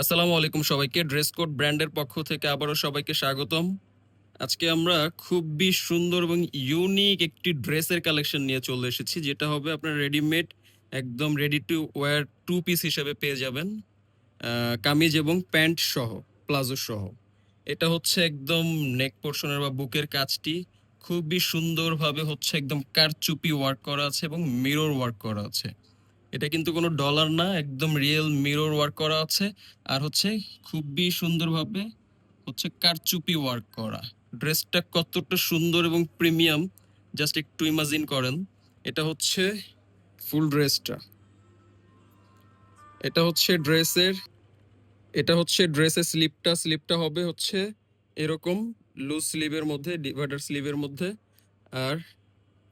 আসসালামু আলাইকুম সবাইকে। ড্রেস কোড ব্র্যান্ডের পক্ষ থেকে আবারও সবাইকে স্বাগতম। আজকে আমরা খুবই সুন্দর এবং ইউনিক একটি ড্রেসের কালেকশন নিয়ে চলে এসেছি, যেটা হবে আপনার রেডিমেড একদম ready to wear two piece হিসেবে পেয়ে যাবেন কামিজ এবং প্যান্ট সহ, প্লাজো সহ। এটা হচ্ছে একদম নেক পোর্শনের বা বুকের কাজটি। খুবই সুন্দরভাবে হচ্ছে একদম কারচুপি ওয়ার্ক করা আছে এবং মিরর ওয়ার্ক করা আছে। এটা কিন্তু কোনো ডলার না, একদম রিয়েল মিরর ওয়ার্ক করা আছে। আর হচ্ছে খুবই সুন্দরভাবে হচ্ছে কারচুপি ওয়ার্ক করা। ড্রেসটা কতটা সুন্দর এবং প্রিমিয়াম জাস্ট একটু ইমাজিন করেন। এটা হচ্ছে ফুল ড্রেসটা এটা হচ্ছে ড্রেসের, এটা হচ্ছে ড্রেসের স্লিপটা স্লিপটা হবে হচ্ছে এরকম লুজ স্লিভের মধ্যে ডিভাইডার স্লিভের মধ্যে। আর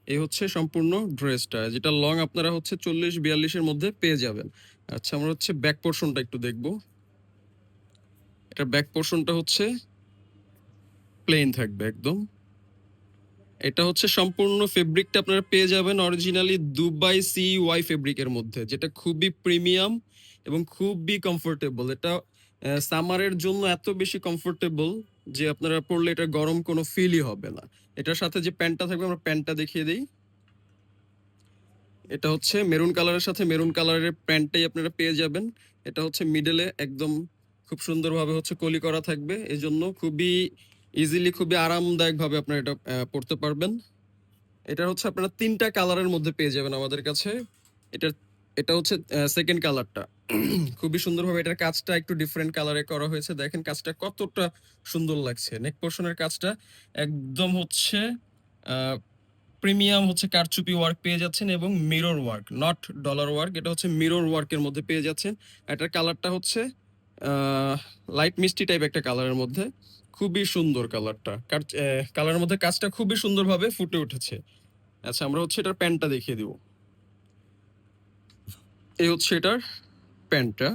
এই হচ্ছে সম্পূর্ণ ড্রেসটা, যেটা লং আপনারা হচ্ছে চল্লিশ বিয়াল্লিশের মধ্যে পেয়ে যাবেন। আচ্ছা আমরা হচ্ছে ব্যাক পোর্শনটা একটু দেখব। এটা ব্যাক পোর্শনটা হচ্ছে প্লেন থাকবে একদম। এটা হচ্ছে সম্পূর্ণ ফেব্রিকটা আপনারা পেয়ে যাবেন অরিজিনালি দুবাই সি ওয়াই ফেব্রিকের মধ্যে, যেটা খুবই প্রিমিয়াম এবং খুবই কমফোর্টেবল এটা সামারের জন্য এত বেশি কমফোর্টেবল যে আপনারা পরলে এটা গরম কোনো ফিলই হবে না। এটার সাথে যে প্যান্টটা থাকবে, আমরা প্যান্টটা দেখিয়ে দিই। এটা হচ্ছে মেরুন কালারের সাথে মেরুন কালারের প্যান্টটাই আপনারা পেয়ে যাবেন। এটা হচ্ছে মিডলে একদম খুব সুন্দরভাবে হচ্ছে কলি করা থাকবে। এই জন্য খুবই ইজিলি খুবই আরামদায়কভাবে আপনারা এটা পড়তে পারবেন। এটা হচ্ছে আপনারা তিনটা কালারের মধ্যে পেয়ে যাবেন আমাদের কাছে। এটা এটা হচ্ছে সেকেন্ড কালারটা খুবই সুন্দরভাবে এটার কাজটা একটু ডিফারেন্ট কালারে করা হয়েছে। দেখেন কাজটা কতটা সুন্দর লাগছে। নেক পোর্শনের কাজটা একদম হচ্ছে প্রিমিয়াম হচ্ছে কারচুপি ওয়ার্ক পেয়ে যাচ্ছেন এবং mirror work not dollar work এটা হচ্ছে মিরর ওয়ার্কের মধ্যে পেয়ে যাচ্ছেন। এটার কালারটা হচ্ছে লাইট মিষ্টি টাইপ একটা কালারের মধ্যে। খুবই সুন্দর কালারটা কালারের মধ্যে কাজটা খুবই সুন্দরভাবে ফুটে উঠেছে। আচ্ছা আমরা হচ্ছে এটার প্যান্টটা দেখিয়ে দিব। এই হচ্ছে এটার প্যান্টটা,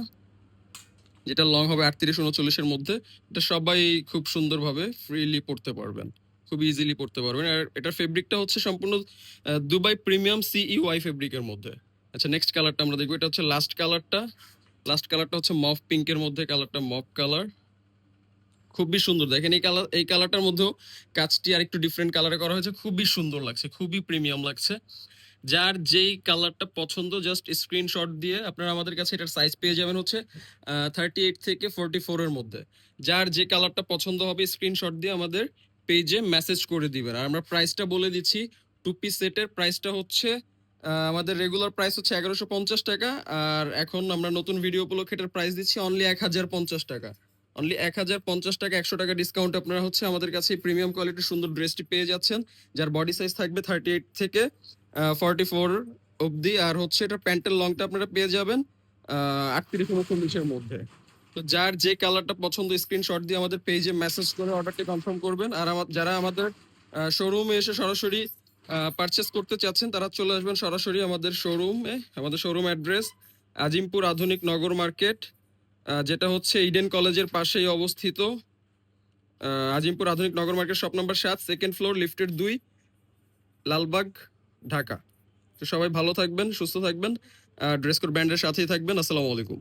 যেটা লং হবে আটত্রিশ উনচল্লিশের মধ্যে। এটা সবাই খুব সুন্দরভাবে ফ্রিলি পড়তে পারবেন, খুব ইজিলি পড়তে পারবেন। আর এটার ফেব্রিকটা হচ্ছে সম্পূর্ণ দুবাই প্রিমিয়াম সিই ওয়াই ফেব্রিকের মধ্যে। আচ্ছা নেক্সট কালারটা আমরা দেখব। এটা হচ্ছে লাস্ট কালারটা লাস্ট কালারটা হচ্ছে মফ পিঙ্কের মধ্যে কালারটা মফ কালার খুবই সুন্দর। দেখেন, এই কালার এই কালারটার মধ্যেও কাজটি আর একটু ডিফারেন্ট কালারে করা হয়েছে। খুবই সুন্দর লাগছে, খুবই প্রিমিয়াম লাগছে। যার যেই কালারটা পছন্দ জাস্ট স্ক্রিনশট দিয়ে আপনারা আমাদের কাছে এটার সাইজ পেয়ে যাবেন হচ্ছে থার্টি এইট থেকে ফোরটি ফোরের মধ্যে। যার যে কালারটা পছন্দ হবে স্ক্রিনশট দিয়ে আমাদের পেজে মেসেজ করে দিবেন। আর আমরা প্রাইসটা বলে দিচ্ছি টু পিস সেটের প্রাইসটা হচ্ছে আমাদের রেগুলার প্রাইস হচ্ছে এগারোশো পঞ্চাশ টাকা, আর এখন আমরা নতুন ভিডিও উপলক্ষে এটার প্রাইস দিচ্ছি অনলি এক হাজার পঞ্চাশ টাকা। অনলি এক হাজার পঞ্চাশ টাকা, একশো টাকা ডিসকাউন্ট আপনারা হচ্ছে আমাদের কাছে প্রিমিয়াম কোয়ালিটির সুন্দর ড্রেসটি পেয়ে যাচ্ছেন। যার বডি সাইজ থাকবে থার্টি এইট থেকে ফর্টি ফোর অবধি। আর হচ্ছে এটা প্যান্টের লংটা আপনারা পেয়ে যাবেন আটত্রিশ উনচল্লিশের মধ্যে। তো যার যে কালারটা পছন্দ স্ক্রিনশট দিয়ে আমাদের পেজে মেসেজ করে অর্ডারটি কনফার্ম করবেন। আর যারা আমাদের শোরুমে এসে সরাসরি পারচেস করতে চাচ্ছেন, তারা চলে আসবেন সরাসরি আমাদের শোরুমে আমাদের শোরুম অ্যাড্রেস আজিমপুর আধুনিক নগর মার্কেট যেটা হচ্ছে ইডেন কলেজের পাশেই অবস্থিত। আজিমপুর আধুনিক নগর মার্কেট শপ নাম্বার সাত সেকেন্ড ফ্লোর লিফটের দুই, লালবাগ ঢাকা। তো সবাই ভালো থাকবেন সুস্থ থাকবেন ড্রেস কোড ব্র্যান্ডের সাথেই থাকবেন। আসসালামু আলাইকুম।